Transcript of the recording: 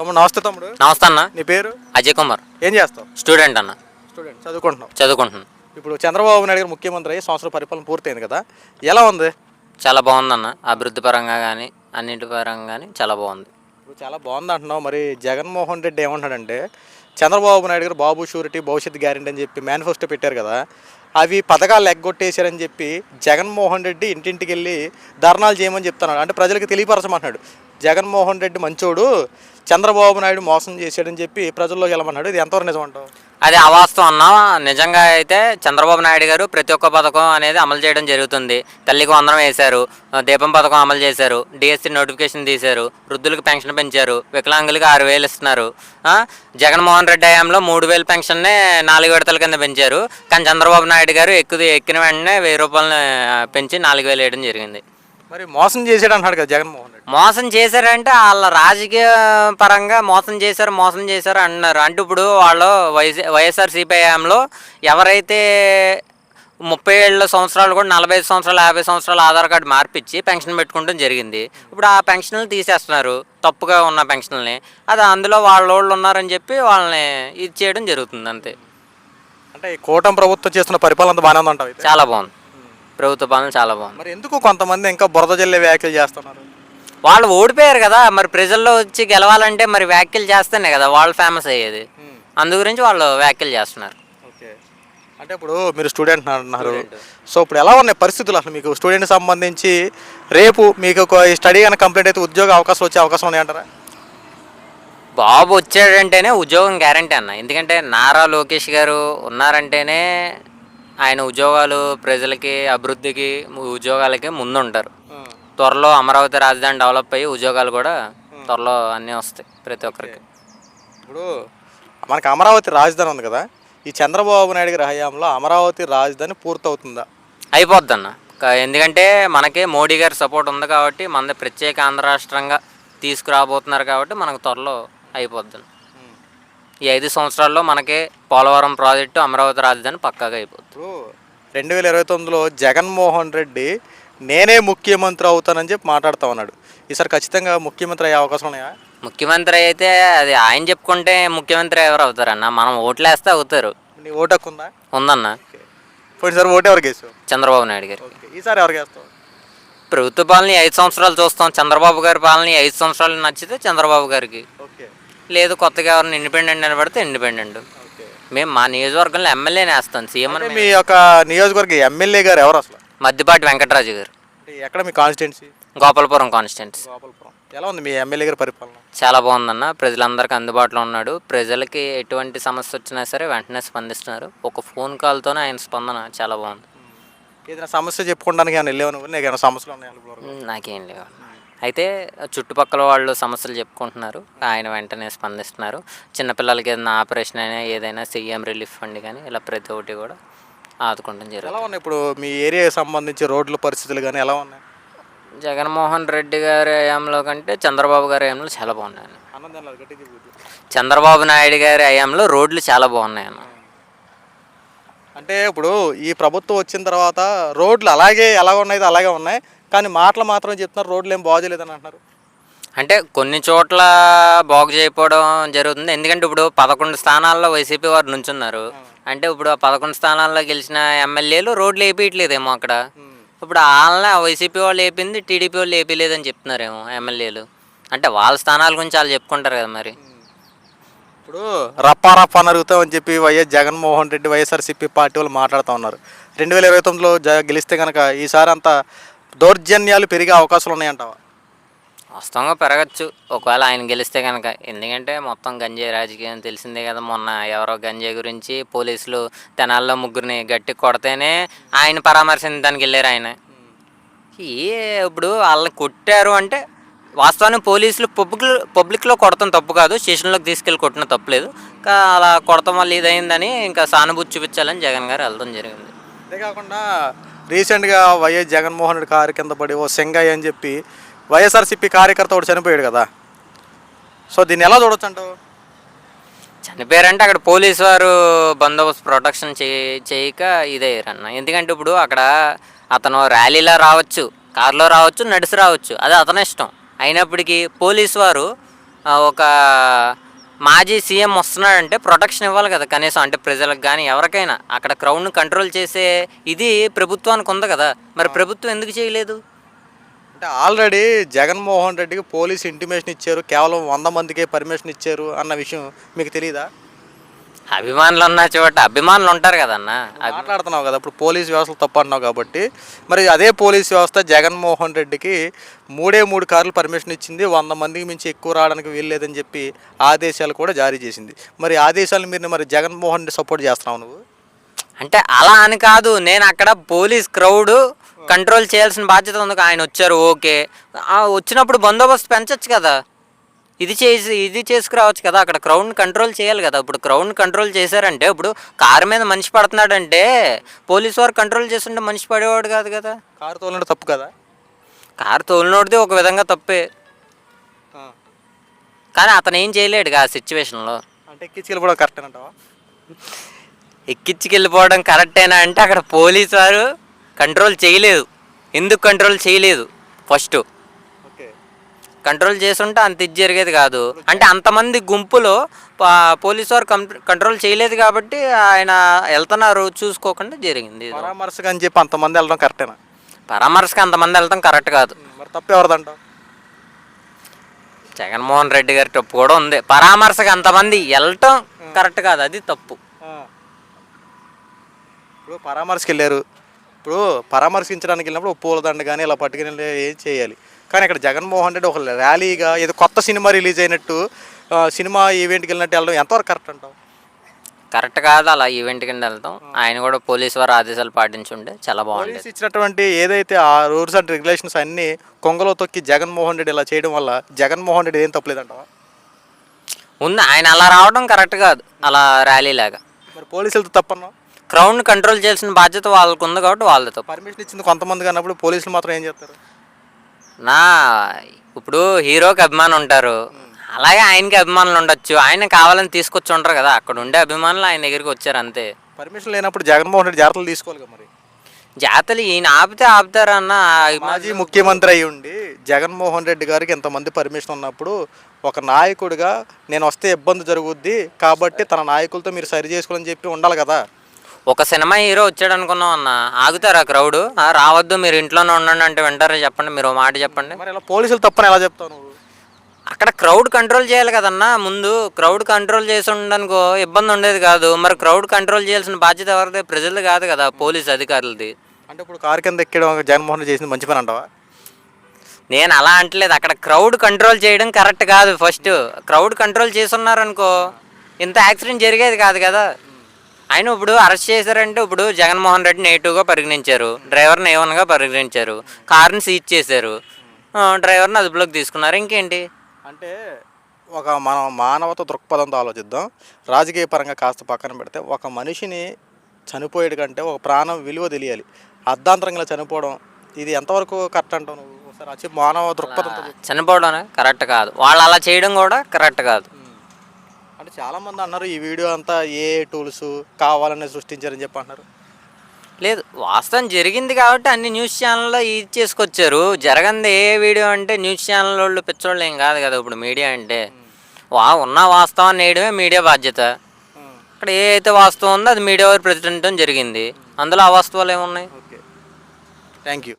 తమ్ముడు నమస్తే తమ్ముడు. నమస్తే అన్న. నీ పేరు? అజయ్ కుమార్. ఏం చేస్తావు? స్టూడెంట్ అన్న. స్టూడెంట్. చదువుకుంటున్నావు? చదువుకుంటున్నాను. ఇప్పుడు చంద్రబాబు నాయుడు గారు ముఖ్యమంత్రి అయ్యి సంవత్సరం పరిపాలన పూర్తయింది కదా ఎలా ఉంది? చాలా బాగుందన్న అభివృద్ధి పరంగా కానీ అన్నింటి పరంగా కానీ చాలా బాగుంది. ఇప్పుడు చాలా బాగుంది అంటున్నావు. మరి జగన్మోహన్ రెడ్డి ఏమంటాడంటే చంద్రబాబు నాయుడు గారు బాబు షూరిటీ భవిష్యత్ గ్యారెంటీ అని చెప్పి మేనిఫెస్టో పెట్టారు కదా అవి పథకాలు ఎగ్గొట్టేశారని చెప్పి జగన్మోహన్ రెడ్డి ఇంటింటికి వెళ్ళి ధర్నాలు చేయమని చెప్తున్నాడు. అంటే ప్రజలకు తెలియపరచమంటున్నాడు. జగన్మోహన్ రెడ్డి మంచోడు చంద్రబాబు నాయుడు మోసం చేశాడని చెప్పి ప్రజల్లోకి వెళ్ళమన్నాడు ఇది ఎంతవరకు నిజం అంటావు అది అవాస్తవం అన్న నిజంగా అయితే చంద్రబాబు నాయుడు గారు ప్రతి ఒక్క పథకం అనేది అమలు చేయడం జరుగుతుంది. తల్లికి వందనం వేశారు దీపం పథకం అమలు చేశారు డిఎస్సి నోటిఫికేషన్ తీశారు వృద్ధులకు పెన్షన్ పెంచారు వికలాంగులకు ఆరు వేలు ఇస్తున్నారు. జగన్మోహన్ రెడ్డి హయాంలో మూడు వేలు పెన్షన్నే నాలుగు విడతల కింద పెంచారు. కానీ చంద్రబాబు నాయుడు గారు ఎక్కువ ఎక్కిన వెంటనే వెయ్యి రూపాయలని పెంచి నాలుగు వేలు వేయడం జరిగింది. మరి మోసం చేశాడు అంటున్నాడు కదా జగన్మోహన్ రెడ్డి. మోసం చేశారంటే వాళ్ళ రాజకీయ పరంగా మోసం చేశారు మోసం చేశారు అంటున్నారు. అంటే ఇప్పుడు వాళ్ళు వైఎస్ వైఎస్ఆర్ సిపిఐఎంలో ఎవరైతే ముప్పై ఏళ్ళ సంవత్సరాలు కూడా నలభై ఐదు సంవత్సరాలు యాభై సంవత్సరాలు ఆధార్ కార్డు మార్పిచ్చి పెన్షన్ పెట్టుకోవడం జరిగింది. ఇప్పుడు ఆ పెన్షన్లు తీసేస్తున్నారు తప్పుగా ఉన్న పెన్షన్లని. అది అందులో వాళ్ళ వాళ్ళు ఉన్నారని చెప్పి వాళ్ళని ఇది చేయడం జరుగుతుంది అంతే. అంటే ఈ కూటమి ప్రభుత్వం చేస్తున్న పరిపాలన బాగానే ఉందంటావు అయితే? చాలా బాగుంది. ప్రభుత్వ పాలన చాలా బాగుంది. మరి ఎందుకు కొంతమంది ఇంకా బురద జల్లే వ్యాఖ్యలు చేస్తున్నారు? వాళ్ళు ఓడిపోయారు కదా మరి ప్రజల్లో వచ్చి గెలవాలంటే మరి వ్యాఖ్యలు చేస్తేనే కదా వాళ్ళు ఫేమస్ అయ్యేది. అందు గురించి వాళ్ళు వ్యాఖ్యలు చేస్తున్నారు. ఓకే. అంటే ఇప్పుడు మీరు స్టూడెంట్ అంటున్నారు సో ఇప్పుడు ఎలా ఉన్నాయి పరిస్థితులు అసలు మీకు? స్టూడెంట్ సంబంధించి రేపు మీకు ఒక స్టడీ కనుక కంప్లీట్ అయితే ఉద్యోగ అవకాశం వచ్చే అవకాశం ఉన్నాయంటారా బాబు వచ్చాడంటేనే ఉద్యోగం గ్యారంటీ అన్న. ఎందుకంటే నారా లోకేష్ గారు ఉన్నారంటేనే ఆయన ఉద్యోగాలు ప్రజలకి అభివృద్ధికి ఉద్యోగాలకి ముందుంటారు. త్వరలో అమరావతి రాజధాని డెవలప్ అయ్యి ఉద్యోగాలు కూడా త్వరలో అన్నీ వస్తాయి ప్రతి ఒక్కరికి. ఇప్పుడు మనకి అమరావతి రాజధాని ఉంది కదా ఈ చంద్రబాబు నాయుడు గారి హయాంలో అమరావతి రాజధాని పూర్తవుతుందా? అయిపోద్ది అన్న ఎందుకంటే మనకి మోడీ గారి సపోర్ట్ ఉంది కాబట్టి మనది ప్రత్యేక ఆంధ్ర రాష్ట్రంగా తీసుకురాబోతున్నారు కాబట్టి మనకు త్వరలో అయిపోద్ది. ఈ ఐదు సంవత్సరాల్లో మనకి పోలవరం ప్రాజెక్టు అమరావతి రాజధాని పక్కాగా అయిపోద్ది ఇప్పుడు రెండు వేల ఇరవై తొమ్మిదిలో జగన్మోహన్ రెడ్డి నేనే ముఖ్యమంత్రి అవుతానని చెప్పి మాట్లాడుతూ ఉన్నాడు. ఈసారి ఖచ్చితంగా ముఖ్యమంత్రి అయ్యే అవకాశం ఉన్నాయా? ముఖ్యమంత్రి అయితే అది ఆయన చెప్పుకుంటే ముఖ్యమంత్రి ఎవరు అవుతారన్న? మనం ఓట్లేస్తే అవుతారు. నీ ఓటు హక్కు ఉందా ఉందన్న పోయినసారి ఓటు ఎవరికి వేసావు? చంద్రబాబు నాయుడు గారు ఓకే. ఈసారి ఎవరికి వేస్తావు? ప్రభుత్వ పాలన ఈ ఐదు సంవత్సరాలు చూస్తాం. చంద్రబాబు గారి పాలన ఈ ఐదు సంవత్సరాలు నచ్చితే చంద్రబాబు గారికి. లేదు కొత్తగా ఎవరిని ఇండిపెండెంట్ నిలబడితే ఇండిపెండెంట్ మేము మా నియోజకవర్గంలో ఎమ్మెల్యేనే వేస్తాం సీఎం అంటే మీ యొక్క నియోజకవర్గ ఎమ్మెల్యే గారు ఎవరు అసలు? మద్దిపాటి వెంకటరాజు గారు. అంటే ఎక్కడ మీ కాన్స్టిట్యున్సీ గోపాలపురం కాన్స్టిట్యున్సీ గోపాలపురం. ఎలా ఉంది మీ ఎమ్మెల్యే గారి పరిపాలన? చాలా బాగుందన్న. ప్రజలందరికీ అందుబాటులో ఉన్నాడు. ప్రజలకి ఎటువంటి సమస్య వచ్చినా సరే వెంటనే స్పందిస్తున్నారు. ఒక ఫోన్ కాల్తోనే ఆయన స్పందన చాలా బాగుంది. ఏదైనా సమస్య చెప్పుకోవడానికి ఏమైనా నీకు ఏమైనా సమస్యలు ఉన్నాయా నాకేం లేవు. అయితే చుట్టుపక్కల వాళ్ళు సమస్యలు చెప్పుకుంటున్నారు. ఆయన వెంటనే స్పందిస్తున్నారు. చిన్నపిల్లలకి ఏదైనా ఆపరేషన్ అయినా ఏదైనా సీఎం రిలీఫ్ ఫండ్ కానీ ఇలా ప్రతి ఒక్కటి కూడా ఆదుకుంటాం జరుగుతుంది. ఎలా ఉన్నాయి? ఇప్పుడు మీ ఏరియాకి సంబంధించి రోడ్ల పరిస్థితులు కానీ ఎలా ఉన్నాయి? జగన్మోహన్ రెడ్డి గారి హయాంలో కంటే చంద్రబాబు గారి హయాంలో చాలా బాగున్నాయి. చంద్రబాబు నాయుడు గారి హయాంలో రోడ్లు చాలా బాగున్నాయి అన్న అంటే ఇప్పుడు ఈ ప్రభుత్వం వచ్చిన తర్వాత రోడ్లు అలాగే ఎలా ఉన్నాయి అలాగే ఉన్నాయి. కానీ మాటలు మాత్రం చెప్తున్నారు రోడ్లు ఏం బాగోలేదని అంటున్నారు. అంటే కొన్ని చోట్ల బాగు చేయకపోవడం జరుగుతుంది. ఎందుకంటే ఇప్పుడు పదకొండు స్థానాల్లో వైసీపీ వారు నుంచున్నారు. అంటే ఇప్పుడు ఆ పదకొండు స్థానాల్లో గెలిచిన ఎమ్మెల్యేలు రోడ్లు వేపించట్లేదేమో అక్కడ. ఇప్పుడు వాళ్ళని వైసీపీ వాళ్ళు వేపింది టీడీపీ వాళ్ళు వేపించలేదని చెప్తున్నారేమో ఎమ్మెల్యేలు. అంటే వాళ్ళ స్థానాల గురించి వాళ్ళు చెప్పుకుంటారు కదా మరి. ఇప్పుడు రప్పా రప్పా అని అడుగుతామని చెప్పి వైఎస్ జగన్మోహన్ రెడ్డి వైఎస్ఆర్సీపీ పార్టీ వాళ్ళు మాట్లాడుతూ ఉన్నారు. రెండు వేల ఇరవై తొమ్మిదిలో జ గెలిస్తే కనుక ఈసారి అంతా దౌర్జన్యాలు పెరిగే అవకాశాలు ఉన్నాయంటావా? వాస్తవంగా పెరగచ్చు. ఒకవేళ ఆయన గెలిస్తే కనుక ఎందుకంటే మొత్తం గంజాయి రాజకీయం తెలిసిందే కదా మొన్న ఎవరో గంజాయి గురించి పోలీసులు తెనాల్లో ముగ్గురిని గట్టి కొడితేనే ఆయన పరామర్శించడానికి వెళ్ళారు ఆయన. ఏ ఇప్పుడు వాళ్ళని కొట్టారు అంటే వాస్తవానికి పోలీసులు పబ్లిక్ పబ్లిక్లో కొడతాం తప్పు కాదు. స్టేషన్లోకి తీసుకెళ్ళి కొట్టిన తప్పులేదు ఇంకా అలా కొడతాం వల్ల ఇదైందని ఇంకా సానుభూతి చూపించాలని జగన్ గారు వెళ్ళడం జరిగింది. అంతేకాకుండా రీసెంట్గా వైఎస్ జగన్మోహన్ రెడ్డి కారు కింద పడి ఓ సింగయ్య అని చెప్పి వైఎస్ఆర్సీపీ కార్యకర్త ఒకటి చనిపోయాడు కదా. సో దీన్ని ఎలా చూడొచ్చు అంటావు చనిపోయారంటే అక్కడ పోలీసు వారు బందోబస్తు ప్రొటెక్షన్ చేయ చేయక ఇదయ్యారన్న. ఎందుకంటే ఇప్పుడు అక్కడ అతను ర్యాలీలో రావచ్చు కారులో రావచ్చు నడిచి రావచ్చు. అది అతని ఇష్టం. అయినప్పటికీ పోలీసు వారు ఒక మాజీ సీఎం వస్తున్నాడంటే ప్రొటెక్షన్ ఇవ్వాలి కదా కనీసం అంటే ప్రజలకు కానీ ఎవరికైనా. అక్కడ క్రౌడ్ను కంట్రోల్ చేసే ఇది ప్రభుత్వానికి ఉంది కదా. మరి ప్రభుత్వం ఎందుకు చేయలేదు? అంటే ఆల్రెడీ జగన్మోహన్ రెడ్డికి పోలీస్ ఇంటిమేషన్ ఇచ్చారు కేవలం వంద మందికే పర్మిషన్ ఇచ్చారు అన్న విషయం మీకు తెలియదా అభిమానులు ఉన్న చోట అభిమానులు ఉంటారు కదన్న మాట్లాడుతున్నావు కదా ఇప్పుడు పోలీస్ వ్యవస్థలు తప్పు అన్నావు కాబట్టి. మరి అదే పోలీస్ వ్యవస్థ జగన్మోహన్ రెడ్డికి మూడే మూడు కార్లు పర్మిషన్ ఇచ్చింది వంద మందికి మించి ఎక్కువ రావడానికి వీల్లేదని చెప్పి ఆదేశాలు కూడా జారీ చేసింది. మరి ఆదేశాలు మీరు మరి జగన్మోహన్ రెడ్డి సపోర్ట్ చేస్తున్నావు నువ్వు? అంటే అలా అని కాదు నేను అక్కడ పోలీస్ క్రౌడ్ కంట్రోల్ చేయాల్సిన బాధ్యత ఉంది. ఆయన వచ్చారు ఓకే. వచ్చినప్పుడు బందోబస్తు పెంచొచ్చు కదా. ఇది చేసి ఇది చేసుకురావచ్చు కదా. అక్కడ క్రౌడ్ని కంట్రోల్ చేయాలి కదా. ఇప్పుడు క్రౌడ్ని కంట్రోల్ చేశారంటే ఇప్పుడు కారు మీద మనిషి పడుతున్నాడంటే పోలీస్ వారు కంట్రోల్ చేస్తుంటే మనిషి పడేవాడు కాదు కదా. కారు తోలడం తప్పు కదా? కారు తోలినోడిది ఒక విధంగా తప్పే. కానీ అతను ఏం చేయలేడు ఆ సిచ్యువేషన్లో. అంటే ఎక్కించుకెళ్ళిపోవడం కరెక్ట్ అంటావా? ఎక్కించుకెళ్ళిపోవడం కరెక్టేనా అంటే అక్కడ పోలీసు వారు కంట్రోల్ చేయలేదు. ఎందుకు కంట్రోల్ చేయలేదు? ఫస్ట్. కంట్రోల్ చేస్తుంటే అంత ఇది జరిగేది కాదు. అంటే అంతమంది గుంపులో పోలీసు వారు కంట్రోల్ చేయలేదు కాబట్టి ఆయన వెళ్తున్నారు చూసుకోకుండా జరిగింది. పరామర్శకు అని చెప్పి అంతమంది వెళ్ళడం కరెక్టేనా? పరామర్శకి అంతమంది వెళ్తాం కరెక్ట్ కాదు. మరి తప్పు ఎవరిదంటావు జగన్మోహన్ రెడ్డి గారి తప్పు కూడా ఉంది. పరామర్శకు అంతమంది వెళ్ళటం కరెక్ట్ కాదు అది తప్పు. ఇప్పుడు పరామర్శకి వెళ్ళారు. ఇప్పుడు పరామర్శించడానికి వెళ్ళినప్పుడు పూలదండ కానీ ఇలా పట్టుకుని ఏం చేయాలి? కానీ ఇక్కడ జగన్మోహన్ రెడ్డి ఒక ర్యాలీగా ఏదో కొత్త సినిమా రిలీజ్ అయినట్టు సినిమా ఈవెంట్కి వెళ్ళినట్టు వెళ్ళడం ఎంతవరకు కరెక్ట్ అంటావు? కరెక్ట్ కాదు అలా ఈవెంట్ కింద వెళ్తాం. ఆయన కూడా పోలీసు వారు ఆదేశాలు పాటించుంటే చాలా పోలీస్ ఇచ్చినటువంటి ఏదైతే ఆ రూల్స్ అండ్ రెగ్యులేషన్స్ అన్నీ కొంగలో తొక్కి జగన్మోహన్ రెడ్డి ఇలా చేయడం వల్ల జగన్మోహన్ రెడ్డి ఏం తప్పలేదంటావా ఉంది ఆయన అలా రావడం కరెక్ట్ కాదు అలా ర్యాలీ లాగా మరి పోలీసులతో తప్పన్నావు? క్రౌడ్ని కంట్రోల్ చేయాల్సిన బాధ్యత వాళ్ళకు ఉంది కాబట్టి వాళ్ళతో. పర్మిషన్ ఇచ్చింది కొంతమంది అన్నప్పుడు పోలీసులు మాత్రం ఏం చేస్తారు? నా ఇప్పుడు హీరోకి అభిమానం ఉంటారు. అలాగే ఆయనకి అభిమానులు ఉండొచ్చు. ఆయన కావాలని తీసుకొచ్చి ఉంటారు కదా అక్కడ ఉండే అభిమానులు ఆయన దగ్గరికి వచ్చారు అంతే. పర్మిషన్ లేనప్పుడు జగన్మోహన్ రెడ్డి జాగ్రత్తలు తీసుకోవాలి మరి? జాతలు ఈయన ఆపితే ఆపుతారా అన్న మాజీ ముఖ్యమంత్రి అయి ఉండి జగన్మోహన్ రెడ్డి గారికి ఎంతమంది పర్మిషన్ ఉన్నప్పుడు ఒక నాయకుడిగా నేను వస్తే ఇబ్బంది జరుగుద్ది కాబట్టి తన నాయకులతో మీరు సరి చేసుకోవాలని చెప్పి ఉండాలి కదా. ఒక సినిమా హీరో వచ్చాడు అనుకున్నాం అన్న. ఆగుతారా క్రౌడ్? రావద్దు మీరు ఇంట్లోనే ఉండండి అంటే వింటారా? చెప్పండి మీరు మాట చెప్పండి. మరి ఇలా పోలీసులు తప్పని ఎలా చెప్తావు నువ్వు? అక్కడ క్రౌడ్ కంట్రోల్ చేయాలి కదన్నా. ముందు క్రౌడ్ కంట్రోల్ చేసి ఉండనుకో ఇబ్బంది ఉండేది కాదు. మరి క్రౌడ్ కంట్రోల్ చేయాల్సిన బాధ్యత ఎవరిది? ప్రజలు కాదు కదా పోలీస్ అధికారులది. అంటే ఇప్పుడు కారు కింద ఎక్కడం జగన్మోహన్ రెడ్డి చేసింది మంచి పని అంటావా? నేను అలా అంటలేదు. అక్కడ క్రౌడ్ కంట్రోల్ చేయడం కరెక్ట్ కాదు ఫస్ట్. క్రౌడ్ కంట్రోల్ చేసున్నారనుకో ఇంత యాక్సిడెంట్ జరిగేది కాదు కదా. ఆయన ఇప్పుడు అరెస్ట్ చేశారంటే ఇప్పుడు జగన్మోహన్ రెడ్డి నెగిటివ్గా పరిగణించారు. డ్రైవర్ని ఏవన్గా పరిగణించారు. కార్ని సీజ్ చేశారు. డ్రైవర్ని అదుపులోకి తీసుకున్నారు. ఇంకేంటి? అంటే ఒక మనం మానవత దృక్పథంతో ఆలోచిద్దాం. రాజకీయ పరంగా కాస్త పక్కన పెడితే ఒక మనిషిని చనిపోయేది కంటే ఒక ప్రాణం విలువ తెలియాలి. అర్ధాంతరంగా చనిపోవడం ఇది ఎంతవరకు కరెక్ట్ అంటావు నువ్వు? ఒకసారి వచ్చి మానవ దృక్పథంతో. చనిపోవడం కరెక్ట్ కాదు. వాళ్ళు అలా చేయడం కూడా కరెక్ట్ కాదు. అంటే చాలామంది అన్నారు ఈ వీడియో అంతా ఏ టూల్స్ కావాలని సృష్టించారని చెప్పి అంటున్నారు. లేదు వాస్తవం జరిగింది కాబట్టి అన్ని న్యూస్ ఛానల్లో ఇది చేసుకొచ్చారు. జరగంది ఏ వీడియో అంటే న్యూస్ ఛానల్ వాళ్ళు పిచ్చోళ్ళు ఏం కాదు కదా ఇప్పుడు మీడియా అంటే. వా ఉన్న వాస్తవాన్ని వేయడమే మీడియా బాధ్యత. అక్కడ ఏ అయితే వాస్తవం ఉందో అది మీడియా వారు ప్రచురించడం జరిగింది. అందులో అవాస్తవాలు ఏమున్నాయి? ఓకే. Thank you.